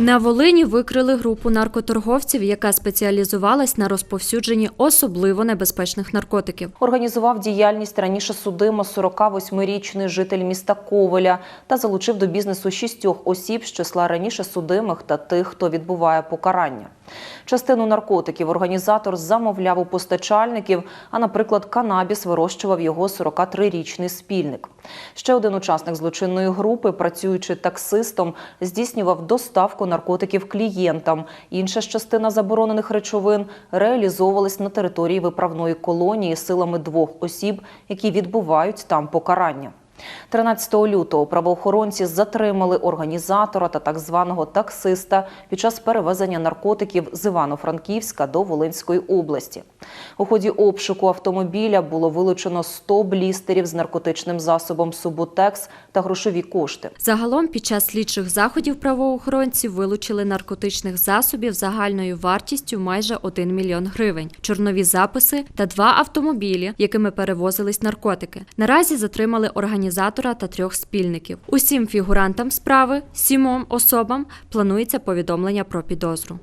На Волині викрили групу наркоторговців, яка спеціалізувалась на розповсюдженні особливо небезпечних наркотиків. Організував діяльність раніше судимо 48-річний житель міста Ковеля та залучив до бізнесу шістьох осіб з числа раніше судимих та тих, хто відбуває покарання. Частину наркотиків організатор замовляв у постачальників, а, наприклад, канабіс вирощував його 43-річний спільник. Ще один учасник злочинної групи, працюючи таксистом, здійснював доставку наркотиків клієнтам. Інша частина заборонених речовин реалізовувалась на території виправної колонії силами двох осіб, які відбувають там покарання. 13 лютого правоохоронці затримали організатора та так званого таксиста під час перевезення наркотиків з Івано-Франківська до Волинської області. У ході обшуку автомобіля було вилучено 100 блістерів з наркотичним засобом Суботекс та грошові кошти. Загалом під час слідчих заходів правоохоронці вилучили наркотичних засобів загальною вартістю майже 1 мільйон гривень, чорнові записи та два автомобілі, якими перевозились наркотики. Наразі затримали організатора та трьох спільників. Усім фігурантам справи, сімом особам планується повідомлення про підозру.